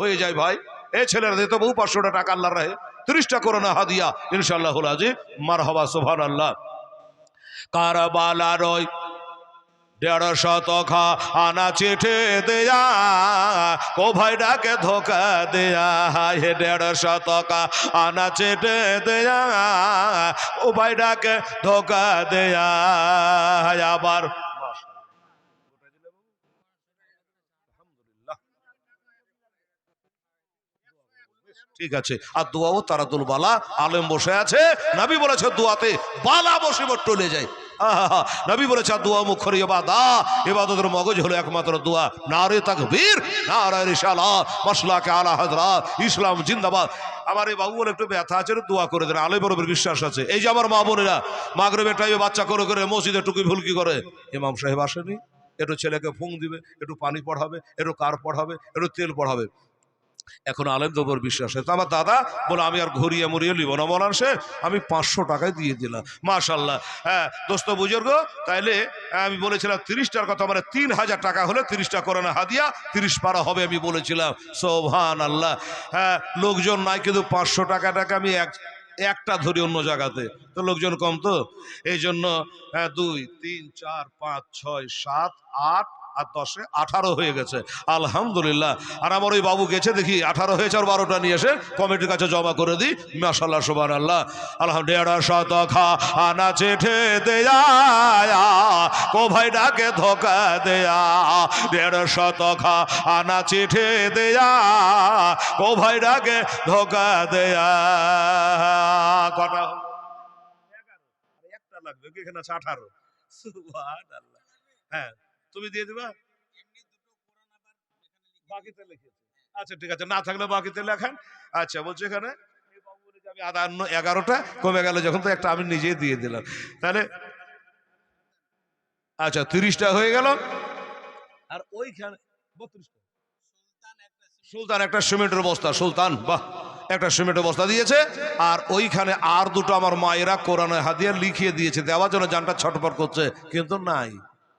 হয়ে যায় ভাই। এই ছেলেরা দিতে বহু পাঁচশোটা টাকা আল্লাহ রাহে। তিরিশটা করে না হাদিয়া ইনশাল্লাহ আজি মার হবা সোভান আল্লাহ কারবালার ওই দেড় শত খা আনা চিঠে দেয়া, কো ভাইটাকে ধোকা দেয়া হে দেড় শত খা আনা চিঠে দেয়া ও ভাইটাকে ধোকা দেয়া আবার ঠিক আছে। আর দোয়াও তারাতুল বালা। আলেম বসে আছে। নবী বলেছে দোয়াতে বালা বসে টলে যায় নবী বলেছে দোয়া মুখর ইবাদা। ইবাদতের মগজ হলো একমাত্র দোয়া। নারে তাকবীর, নারে রিসালা মাসলাকে আলা হযরত ইসলাম জিন্দাবাদ। আমার এই বাবু বলে একটু ব্যথা আছে দোয়া করে দেন। আলে বরবের বিশ্বাস আছে। এই যে আমার মা বোনেরা মাগরিবের টাইমে বাচ্চা করে করে মসজিদে টুকি ফুলকি করে। ইমাম সাহেব আসেনি। একটু ছেলেকে ফুং দিবে, একটু পানি পড়াবে, একটু কার পড়াবে, একটু তেল পড়াবে। এখন আলেম দেবর বিশ্বাস তো আমার দাদা বলে, আমি আর ঘুরিয়ে মুড়িয়ে নিব না। মলান সে, আমি পাঁচশো টাকায় দিয়ে দিলাম। মাশাল্লাহ হ্যাঁ দোস্ত বুজুর্গ, তাইলে আমি বলেছিলাম তিরিশটার কথা মানে তিন হাজার টাকা হলে তিরিশটা করে না, হাদিয়া তিরিশ পারা হবে আমি বলেছিলাম। সোভান আল্লাহ হ্যাঁ লোকজন নাই কিন্তু পাঁচশো টাকা টাকা আমি এক, একটা ধরি অন্য জায়গাতে। তো লোকজন কম তো? এই জন্য হ্যাঁ দুই, তিন, চার, পাঁচ, ছয়, সাত, আট আর দশে আঠারো হয়ে গেছে। আলহামদুলিল্লাহ। আর আমার ওই বাবু গেছে দেখি, আঠারো হয়েছে, আর বারোটা নিয়ে এসে কমিটির কাছে জমা করে দিই। মাসাল্লাহ সুবান আল্লাহ আলহামদুলিল্লাহ শত খা আনা চেঠে দেয়া কো ভাই ডাকে ধোকা দেয়া। দেড় শত খা আনা চিঠে দেয়া কো ভাই ডাকে ধোকা দেয়া কটা একটা লাগবে এখানে আছে আঠারো। হ্যাঁ। তুমি দিয়ে দিবা? বাকিতে লিখেছে। আচ্ছা ঠিক আছে। না থাকলে বাকিতে লেখান। আচ্ছা বলছে এখানে আমি আধা এগারোটা কমে গেল যখন তো একটা আমি নিজেই দিয়ে দিলাম। তাহলে আচ্ছা তিরিশটা হয়ে গেল। আর ওইখানে বত্রিশটা সুলতান একটা সিমেন্টের বস্তা সুলতান বাহ একটা সিমেন্টের বস্তা দিয়েছে। আর ওইখানে আর দুটো আমার মায়েরা কোরআনে হাদিয়া লিখিয়ে দিয়েছে। দেওয়ার জন্য জানটা ছটপট করছে কিন্তু নাই।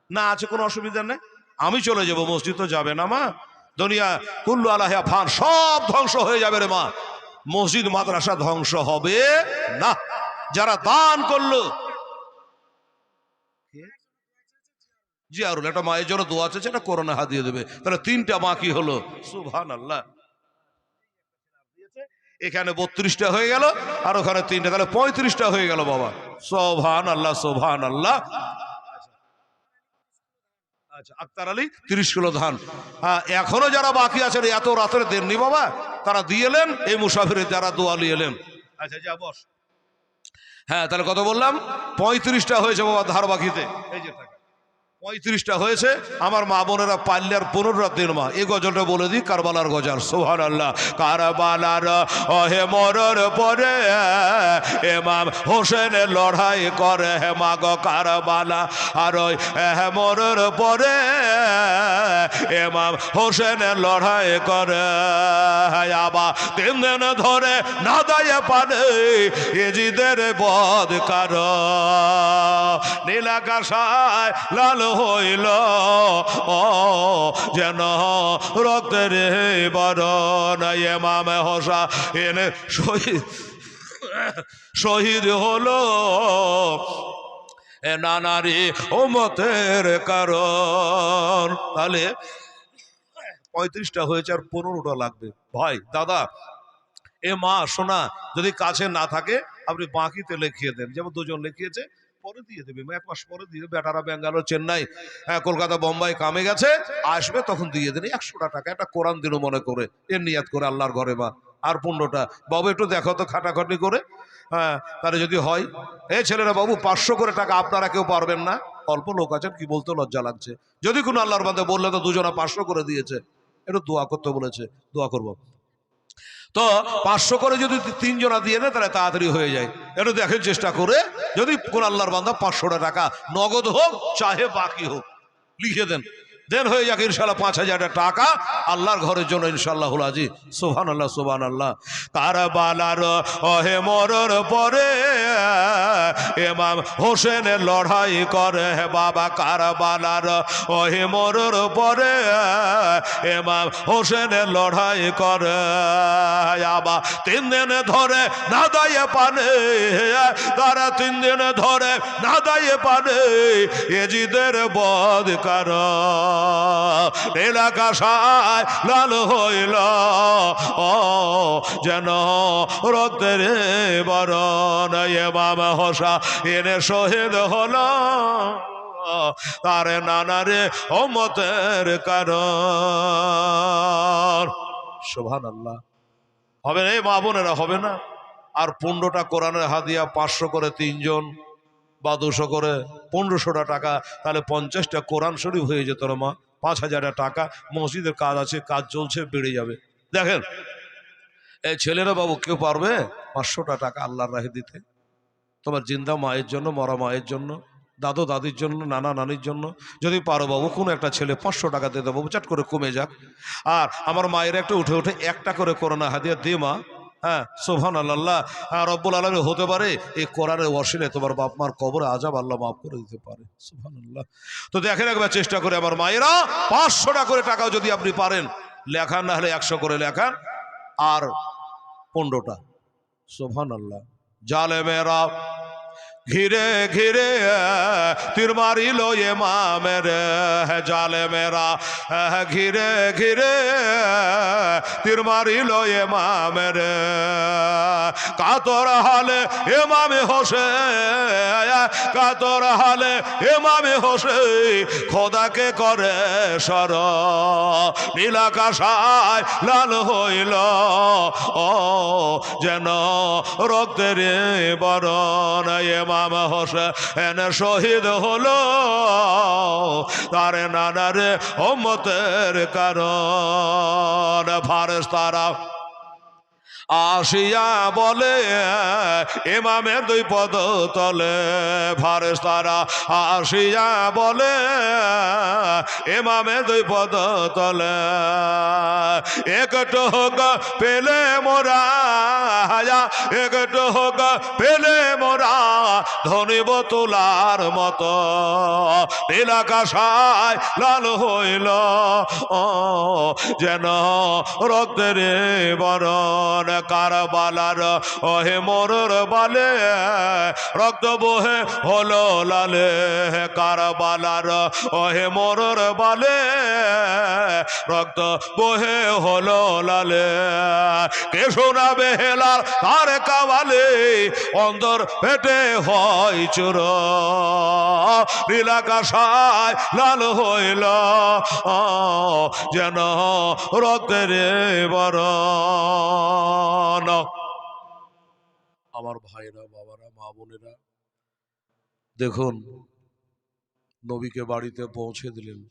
না আছে, কোনো অসুবিধা নেই। আমি চলে যাব, মসজিদ তো যাবে না, মা। দুনিয়া, কুল্লু আলাহিয়া ফান, সব ধ্বংস হয়ে যাবে রে মা। মসজিদ, মাদ্রাসা ধ্বংস হবে না। যারা দান করল। জিয়ারুল, একটা মায়ের জন্য দোয়া আছে, সেটা করোনা হাত দিয়ে দেবে। তাহলে তিনটা বাকি হলো? সুভান আল্লাহ এখানে বত্রিশটা হয়ে গেল, আর ওখানে তিনটা, তাহলে পঁয়ত্রিশটা হয়ে গেল, বাবা। সোভান আল্লাহ সোভান আল্লাহ আচ্ছা আক্তার আলী তিরিশ কিলো ধান। হ্যাঁ এখনও যারা বাকি আছেন এত রাতের দেননি বাবা, তারা দিয়ে এলেন, এই মুসাফিরের যারা দোয়া নিয়ে এলেন। আচ্ছা যা বস। হ্যাঁ তাহলে কত বললাম? পঁয়ত্রিশটা হয়েছে বাবা ধার বাকিতে। এই যে টাকা। পঁয়ত্রিশটা হয়েছে। আমার মা বোনেরা পাল্লার পনেরো দিন মা এই গজলটা বলে দিই, কারবালার গজাল। সোহান আল্লাহ কারবালার অহে মরর পরে এমাম হোসেনে লড়াই করে, হে মাগ কারবালা। আর হে মরর পরে এমাম হোসেন লড়াই করে। আবা তিন দিন ধরে না দায় পারে এজিদের বধ কার। নীলাকাশায় লাল হইল যেন রক্তের বরণ এমাম হোসা এনে শহীদ শহীদ হলো এ নানারি ওমতের কারণ। তাহলে পঁয়ত্রিশটা হয়েছে আর পনেরোটা লাগবে। ভাই, দাদা, এ মা, সোনা, যদি কাছে না থাকে, আপনি বাঁকিতে লিখিয়ে দেন। যেমন দুজন লিখিয়েছে পরে দিয়ে দেবে এক মাস পরে দিয়ে দেবে। বেটারা ব্যাঙ্গালোর, চেন্নাই হ্যাঁ কলকাতা, বোম্বাই, কামে গেছে, আসবে, তখন দিয়ে দেন একশোটা টাকা, একটা কোরআন দিনও মনে করে, এর নিয়াত করে আল্লাহর ঘরে মা। আর পনেরোটা। বাবু, একটু দেখো তো খাটাখাটি করে। হ্যাঁ তাহলে যদি হয় এই ছেলেরা বাবু, পাঁচশো করে টাকা আপনারা কেউ পারবেন না। অল্প লোক আছেন, কি বলতে, লজ্জা লাগছে। যদি কোনো আল্লাহর বান্ধে বললে তো দুজনা পাঁচশো করে দিয়েছে। একটু দোয়া করতে বলেছে, দোয়া করব। তো পাঁচশো করে যদি তিনজনা দিয়ে দেয়, তাহলে তাড়াতাড়ি হয়ে যায়। এটা দেখেন চেষ্টা করে, যদি কোন আল্লাহর বান্ধব পাঁচশোটা টাকা নগদ হোক, চাহে বাকি হোক, লিখে দেন। দেন হয়ে যাক ইনশাল্লাহ পাঁচ হাজার টাকা, আল্লাহর ঘরের জন্য ইনশাল্লাহ আজি সোহান আল্লাহ সোহান আল্লাহ কারবালার অহে মরর পরে এমাম হোসেনের লড়াই করে হে বাবা কারবালার। ওহে মরর পরে এমাম হোসেনের লড়াই করে। আবার তিন দিন ধরে না দায়ে পানে, তারা তিন দিন ধরে না দায়ে পানে এজিদের বধ কার। এলাকা সায় লাল হইল, ও যেন রক্তের বরণ এমাম হোসা এনে শহীদ হলো। তার নানারে অমতের কারণ। শোভান আল্লাহ হবে না, এই মা বোনেরা হবে না? আর পনেরোটা কোরআনের হাদিয়া পাঁচশো করে তিনজন বা দুশো করে পনেরোশোটা টাকা, তাহলে পঞ্চাশটা কোরআন শরীফ হয়ে যেত না মা। পাঁচ হাজার টাকা, মসজিদের কাজ আছে, কাজ চলছে, বেড়ে যাবে। দেখেন, এই ছেলেরা বাবু কেউ পারবে পাঁচশোটা টাকা আল্লাহর রাহে দিতে? তোমার জিন্দা মায়ের জন্য, মরা মায়ের জন্য, দাদু দাদির জন্য, নানা নানির জন্য। যদি পারো বাবু, কোনো একটা ছেলে পাঁচশো টাকা দিয়ে দেবো চাট করে কমে যাক। আর আমার মায়ের একটা উঠে উঠে একটা করে করোনা হাদিয়া দে মা। হ্যাঁ সোভান আল্লাহ হ্যাঁ রব্বুল আলমী হতে পারে এই কোরআনের ওয়াসিলে তোমার বাপ মার কবরে আজাব আল্লাহ মাফ করে দিতে পারে। সোভান আল্লাহ তো দেখেন একবার চেষ্টা করে আমার মায়েরা পাঁচশোটা করে টাকাও যদি আপনি পারেন, লেখান না হলে একশো করে লেখান, আর পনেরোটা। সোভান আল্লাহ জালে মেরা ঘিরে ঘিরে, তীর মারিল এ মামের জালে মেরা ঘিরে ঘিরে, তীর মারিল এ মামের কাতর হালে এ মামে হোসে কাতর হালে এ মামে হোসে খোদাকে করে সর নীলাকাশায় লাল হইল, ও যেন রক্তের বরণ এমাম হোসেন শহীদ হলো। তার নানারে ওমতের কারণ ফারেস আসিয়া বলে এমামের দুই পদ তলে ফারেস তারা আসিয়া বলে এমামের দুই পদ তলে একটু হোক পেলে মোরা একটু হোক পেলে মোরা, ধনিব তোলার মতো। নীলাকাশায় লাল হইল যেন রক্তের বরণ কারবালার। ওহে মোরর বালে, রক্ত বহে হলো লালে কারবালার। ওহে মোরর বালে, রক্ত বহে হলো লালে। কে শোনাবে হেলার তার কাবালে অন্দর পেটে হয় চোর। নীলাকাশায় লাল হইল যেন রক্তের বরণ। আমার ভাইরা বাবারা, মা বোনেরা, দেখুন, নবীকে বাড়িতে পৌঁছে দিলেন।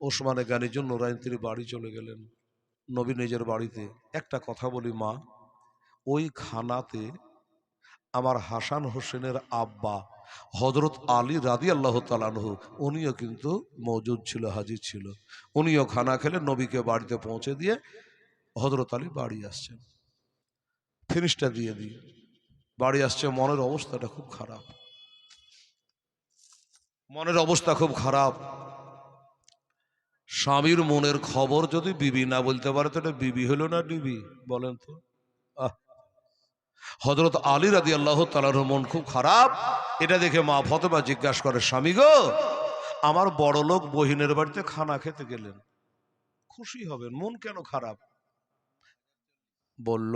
ওসমানে জ্ঞানীর জন্য তিনি বাড়ি চলে গেলেন। নবী নিজের বাড়িতে। একটা কথা বলি, মা, ওই খানাতে আমার হাসান হোসেনের আব্বা হজরত আলী রাদি আল্লাহ তালানহু উনিও কিন্তু মজুদ ছিল, হাজির ছিল। উনিও খানা খেলে নবীকে বাড়িতে পৌঁছে দিয়ে হজরত আলী বাড়ি আসছেন। ফিনিশটা দিয়ে দিই। বাড়ি আসছে, মনের অবস্থাটা খুব খারাপ। মনের অবস্থা খুব খারাপ। স্বামীর মনের খবর যদি বিবি না বলতে পারে তো এটা বিবি হলো না ডিবি বলেন তো। হজরত আলী রাদি আল্লাহ তালার মন খুব খারাপ। এটা দেখে মা ফতেমা জিজ্ঞাসা করে, স্বামী গো, আমার বড় লোক বহিনের বাড়িতে খানা খেতে গেলেন। খুশি হবেন, মন কেন খারাপ? বলল